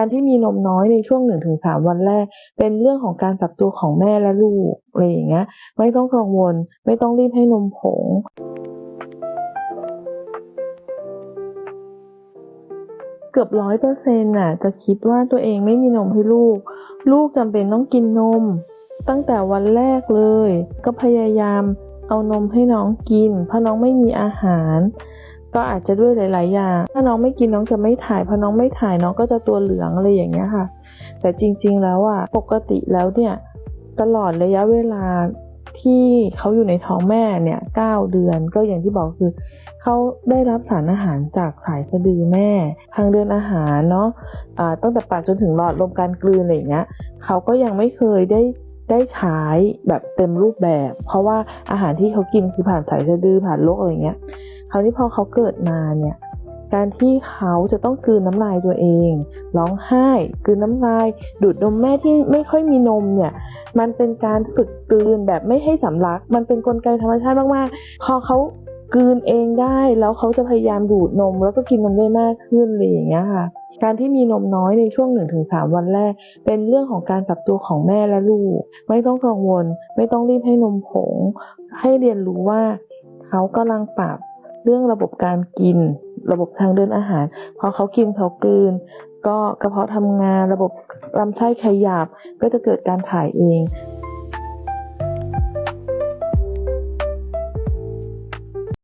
การที่มีนมน้อยในช่วง1-3วันแรก เป็นเรื่องของการปรับตัวของแม่และลูกอะไรอย่างเงี้ยไม่ต้องกังวล ไม่ต้องรีบให้นมผงเกือบ100%น่ะจะคิดว่าตัวเองไม่มีนมให้ลูก ลูกจำเป็นต้องกินนม ตั้งแต่วันแรกเลย ก็พยายามเอานมให้น้องกิน เพราะน้องไม่มีอาหาร ก็อาจจะด้วยหลาย ๆ อย่าง ถ้าน้องไม่กินน้องจะไม่ถ่ายพอน้องไม่ถ่ายน้องก็จะตัวเหลืองอะไรอย่างเงี้ยค่ะ แต่จริง ๆ แล้วอะปกติแล้วเนี่ยตลอดระยะเวลาที่เขาอยู่ในท้องแม่เนี่ย9เดือนก็อย่างที่บอกคือเขาได้รับสารอาหารจากสายสะดือแม่ ทางเดินอาหารเนาะอ่าตั้งแต่ปากจนถึงหลอดลมการกลืนอะไรอย่างเงี้ยเขาก็ยังไม่เคยได้ได้ใช้แบบเต็มรูปแบบ เพราะว่าอาหารที่เขากินคือผ่านสายสะดือผ่านโรคอะไรเงี้ย คราวนี้พอเขาเกิดมาเนี่ยการที่เขาจะต้องกืนน้ำลายตัวเองร้องไห้กืนน้ำลาย ดูดนมแม่ที่ไม่ค่อยมีนมเนี่ย มันเป็นการฝึกกืนแบบไม่ให้สำลัก มันเป็นกลไกธรรมชาติมากๆพอเขากืนเองได้แล้วเขาจะพยายามดูดนม แล้วก็กินนมได้มากขึ้นอะไรอย่างเงี้ยค่ะ การที่มีนมน้อยในช่วง 1-3 วันแรก เป็นเรื่องของการปรับตัวของแม่และลูก ไม่ต้องกังวล ไม่ต้องรีบให้นมผง ให้เรียนรู้ว่าเขากำลังปรับ เรื่องระบบการกิน ระบบทางเดินอาหาร พอเขากินเขากลืน ก็กระเพาะทำงานระบบลำไส้ขยับก็จะเกิดการถ่ายเอง